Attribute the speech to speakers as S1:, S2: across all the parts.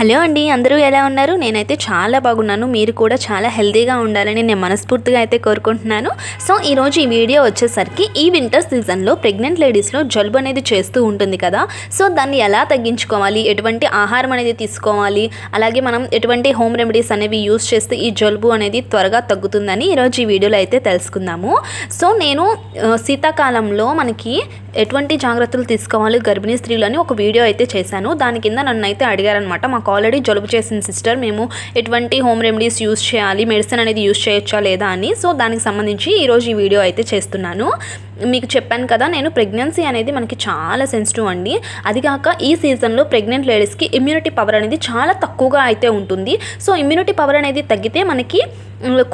S1: Hello అండి అందరూ ఎలా ఉన్నారు? నేనైతే చాలా బాగున్నాను. మీరు కూడా చాలా హెల్తీగా ఉండాలని నేను మనస్ఫూర్తిగా అయితే కోరుకుంటున్నాను. సో ఈరోజు ఈ వీడియో వచ్చేసరికి ఈ వింటర్ సీజన్లో ప్రెగ్నెంట్ లేడీస్లో జలుబు అనేది చేస్తూ ఉంటుంది కదా. సో దాన్ని ఎలా తగ్గించుకోవాలి? ఎటువంటి ఆహారం అనేది తీసుకోవాలి? అలాగే మనం ఎటువంటి హోమ్ రెమెడీస్ అనేవి యూస్ చేస్తే ఈ జలుబు అనేది త్వరగా తగ్గుతుందని ఈరోజు ఈ వీడియోలో అయితే తెలుసుకుందాము. సో నేను శీతాకాలంలో మనకి ఎటువంటి జాగ్రత్తలు తీసుకోవాలి? గర్భిణీ స్త్రీలు అని ఒక వీడియో అయితే చేశాను. దాని కింద నన్ను అయితే అడిగారనమాట మాకు ఆల్రెడీ జలుబు చేసిన సిస్టర్ మేము ఎటువంటి హోమ్ రెమెడీస్ యూస్ చేయాలి మెడిసిన్ అనేది యూస్ చేయొచ్చా లేదా అని. సో దానికి సంబంధించి ఈరోజు ఈ వీడియో అయితే చేస్తున్నాను. మీకు చెప్పాను కదా నేను ప్రెగ్నెన్సీ అనేది మనకి చాలా సెన్సిటివ్ అండి. అది కాక ఈ సీజన్లో ప్రెగ్నెంట్ లేడీస్కి ఇమ్యూనిటీ పవర్ అనేది చాలా తక్కువగా అయితే ఉంటుంది. సో ఇమ్యూనిటీ పవర్ అనేది తగ్గితే మనకి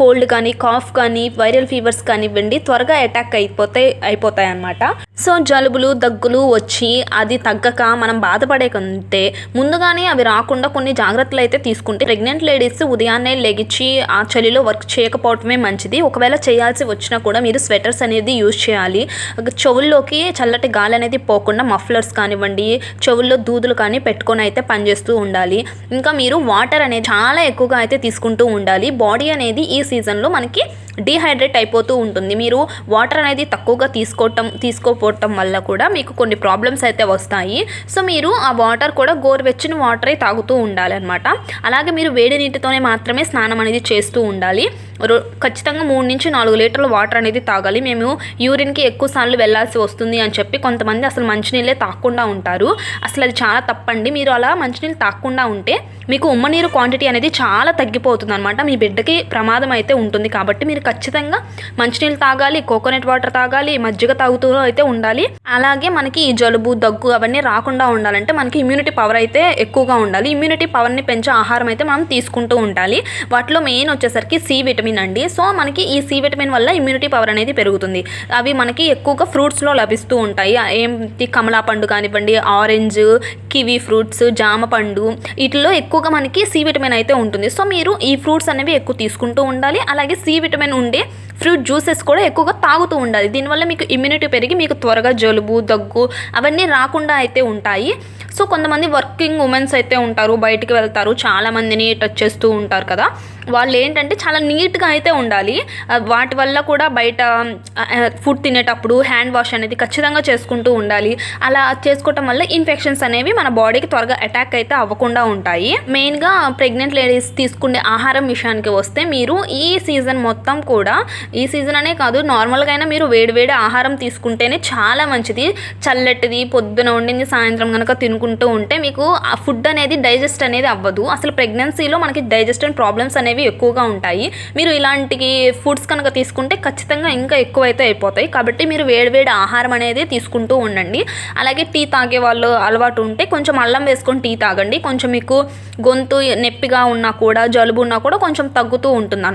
S1: కోల్డ్ కానీ కాఫ్ కానీ వైరల్ ఫీవర్స్ కానివ్వండి త్వరగా అటాక్ అయిపోతాయి అయిపోతాయి అన్నమాట సో జలుబులు దగ్గులు వచ్చి అది తగ్గక మనం బాధపడే కంటే ముందుగానే అవి రాకుండా కొన్ని జాగ్రత్తలు అయితే తీసుకుంటే ప్రెగ్నెంట్ లేడీస్ ఉదయాన్నే లెగిచి ఆ చలిలో వర్క్ చేయకపోవటమే మంచిది. ఒకవేళ చేయాల్సి వచ్చినా కూడా మీరు స్వెటర్స్ అనేది యూజ్ చేయాలి. చెవుల్లోకి చల్లటి గాలి అనేది పోకుండా మఫ్లర్స్ కానివ్వండి చెవుల్లో దూదులు కానీ పెట్టుకొని అయితే పనిచేస్తూ ఉండాలి. ఇంకా మీరు వాటర్ అనేది చాలా ఎక్కువగా అయితే తీసుకుంటూ ఉండాలి. బాడీ అనేది ఈ సీజన్లో మనకి డీహైడ్రేట్ అయిపోతూ ఉంటుంది. మీరు వాటర్ అనేది తక్కువగా తీసుకోవటం తీసుకోపోవటం వల్ల కూడా మీకు కొన్ని ప్రాబ్లమ్స్ అయితే వస్తాయి. సో మీరు ఆ వాటర్ కూడా గోరువెచ్చని వాటరే తాగుతూ ఉండాలన్నమాట. అలాగే మీరు వేడి నీటితోనే మాత్రమే స్నానం అనేది చేస్తూ ఉండాలి. రో ఖచ్చితంగా మూడు నుంచి నాలుగు లీటర్ల వాటర్ అనేది తాగాలి. మేము యూరిన్కి ఎక్కువ సార్లు వెళ్ళాల్సి వస్తుంది అని చెప్పి కొంతమంది అసలు మంచినీళ్ళే తాకుండా ఉంటారు. అసలు అది చాలా తప్పండి. మీరు అలా మంచినీళ్ళు తాకుండా ఉంటే మీకు ఉమ్మనీరు క్వాంటిటీ అనేది చాలా తగ్గిపోతుంది అనమాట మీ బిడ్డకి ప్రమాదం అయితే ఉంటుంది. కాబట్టి మీరు ఖచ్చితంగా మంచినీళ్ళు తాగాలి కోకోనట్ వాటర్ తాగాలి మజ్జిగ తాగుతూ అయితే ఉండాలి. అలాగే మనకి ఈ జలుబు దగ్గు అవన్నీ రాకుండా ఉండాలంటే మనకి ఇమ్యూనిటీ పవర్ అయితే ఎక్కువగా ఉండాలి. ఇమ్యూనిటీ పవర్ని పెంచే ఆహారం అయితే మనం తీసుకుంటూ ఉండాలి. వాటిలో మెయిన్ వచ్చేసరికి సి విటమిన్ అండి. సో మనకి ఈ సి విటమిన్ వల్ల ఇమ్యూనిటీ పవర్ అనేది పెరుగుతుంది. అవి మనకి ఎక్కువగా ఫ్రూట్స్లో లభిస్తూ ఉంటాయి. ఏంటి? కమలా పండు కానివ్వండి ఆరెంజ్ కివీ ఫ్రూట్స్ జామ పండు వీటిలో ఎక్కువగా మనకి సి విటమిన్ అయితే ఉంటుంది. సో మీరు ఈ ఫ్రూట్స్ అనేవి ఎక్కువ తీసుకుంటూ ఉండాలి. అలాగే సి విటమిన్ ఉండే ఫ్రూట్ జ్యూసెస్ కూడా ఎక్కువగా తాగుతూ ఉండాలి. దీనివల్ల మీకు ఇమ్యూనిటీ పెరిగి మీకు త్వరగా జలుబు దగ్గు అవన్నీ రాకుండా అయితే ఉంటాయి. సో కొంతమంది వర్కింగ్ ఉమెన్స్ అయితే ఉంటారు బయటికి వెళ్తారు చాలామందిని టచ్ చేస్తూ ఉంటారు కదా. వాళ్ళు ఏంటంటే చాలా నీట్గా అయితే ఉండాలి. వాటి వల్ల కూడా బయట ఫుడ్ తినేటప్పుడు హ్యాండ్ వాష్ అనేది ఖచ్చితంగా చేసుకుంటూ ఉండాలి. అలా చేసుకోవటం వల్ల ఇన్ఫెక్షన్స్ అనేవి మన బాడీకి త్వరగా అటాక్ అయితే అవ్వకుండా ఉంటాయి. మెయిన్గా ప్రెగ్నెంట్ లేడీస్ తీసుకునే ఆహారం విషయానికి వస్తే మీరు ఈ సీజన్ మొత్తం కూడా ఈ సీజన్ అనే కాదు నార్మల్గా అయినా మీరు వేడివేడి ఆహారం తీసుకుంటేనే చాలా మంచిది. చల్లటిది పొద్దున వండింది సాయంత్రం కనుక తినుకుంటే ఉంటే మీకు ఆ ఫుడ్ అనేది డైజెస్ట్ అనేది అవ్వదు. అసలు ప్రెగ్నెన్సీలో మనకి డైజెస్టన్ ప్రాబ్లమ్స్ అనేవి ఎక్కువగా ఉంటాయి. మీరు ఇలాంటి ఫుడ్స్ కనుక తీసుకుంటే ఖచ్చితంగా ఇంకా ఎక్కువైతే అయిపోతాయి. కాబట్టి మీరు వేడివేడి ఆహారం అనేది తీసుకుంటూ ఉండండి. అలాగే టీ తాగే వాళ్ళు అలవాటు ఉంటే కొంచెం అల్లం వేసుకొని టీ తాగండి. కొంచెం మీకు గొంతు నొప్పిగా ఉన్నా కూడా జలుబు ఉన్నా కూడా కొంచెం తగ్గుతూ ఉంటుంది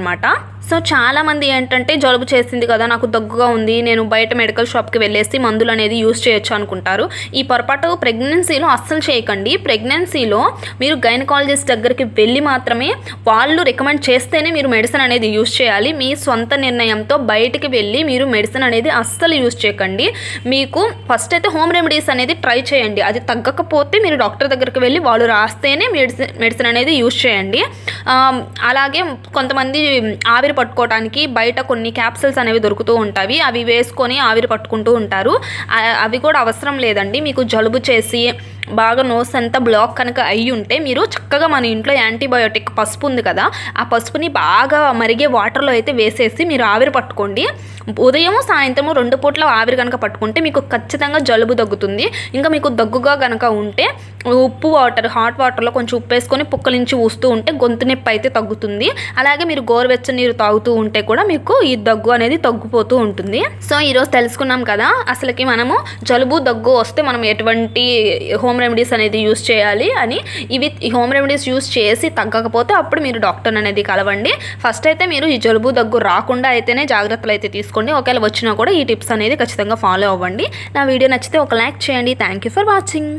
S1: సో చాలామంది ఏంటంటే జలుబు చేసింది కదా నాకు దగ్గుగా ఉంది నేను బయట మెడికల్ షాప్కి వెళ్ళేసి మందులు అనేది యూస్ చేయొచ్చు అనుకుంటారు. ఈ పొరపాటు ప్రెగ్నెన్సీలో అస్సలు చేయకండి. ప్రెగ్నెన్సీలో మీరు గైనకాలజిస్ట్ దగ్గరికి వెళ్ళి మాత్రమే వాళ్ళు రికమెండ్ చేస్తేనే మీరు మెడిసిన్ అనేది యూస్ చేయాలి. మీ సొంత నిర్ణయంతో బయటికి వెళ్ళి మీరు మెడిసిన్ అనేది అస్సలు యూస్ చేయకండి. మీకు ఫస్ట్ అయితే హోమ్ రెమెడీస్ అనేది ట్రై చేయండి. అది తగ్గకపోతే మీరు డాక్టర్ దగ్గరికి వెళ్ళి వాళ్ళు రాస్తేనే మెడిసిన్ మెడిసిన్ అనేది యూస్ చేయండి. అలాగే కొంతమంది ఆవిరి ఆవిరి పట్టుకోవడానికి బయట కొన్ని క్యాప్సిల్స్ అనేవి దొరుకుతూ ఉంటాయి. అవి వేసుకొని ఆవిరి పట్టుకుంటూ ఉంటారు. అవి కూడా అవసరం లేదండి. మీకు జలుబు చేసి బాగా నోస్ అంతా బ్లాక్ కనుక అయ్యి ఉంటే మీరు చక్కగా మన ఇంట్లో యాంటీబయోటిక్ పసుపు ఉంది కదా ఆ పసుపుని బాగా మరిగే వాటర్లో అయితే వేసేసి మీరు ఆవిరి పట్టుకోండి. ఉదయం సాయంత్రము రెండు పూట్ల ఆవిరి కనుక పట్టుకుంటే మీకు ఖచ్చితంగా జలుబు దగ్గుతుంది ఇంకా మీకు దగ్గుగా కనుక ఉంటే ఉప్పు వాటర్ హాట్ వాటర్లో కొంచెం ఉప్పు వేసుకొని పుక్కలించి ఊస్తూ ఉంటే గొంతు నొప్పి అయితే తగ్గుతుంది. అలాగే మీరు గోరువెచ్చని నీరు తాగుతూ ఉంటే కూడా మీకు ఈ దగ్గు అనేది తగ్గిపోతూ ఉంటుంది. సో ఈరోజు తెలుసుకున్నాం కదా అసలుకి మనము జలుబు దగ్గు వస్తే మనం ఎటువంటి హోమ్ హోమ్ రెమెడీస్ అనేది యూస్ చేయాలి అని ఇవి ఈ హోమ్ రెమెడీస్ యూస్ చేసి తగ్గకపోతే అప్పుడు మీరు డాక్టర్ అనేది కలవండి. ఫస్ట్ అయితే మీరు ఈ జలుబు దగ్గు రాకుండా అయితేనే జాగ్రత్తలు అయితే తీసుకోండి. ఒకవేళ వచ్చినా కూడా ఈ టిప్స్ అనేది ఖచ్చితంగా ఫాలో అవ్వండి. నా వీడియో నచ్చితే ఒక లైక్ చేయండి. Thank you for watching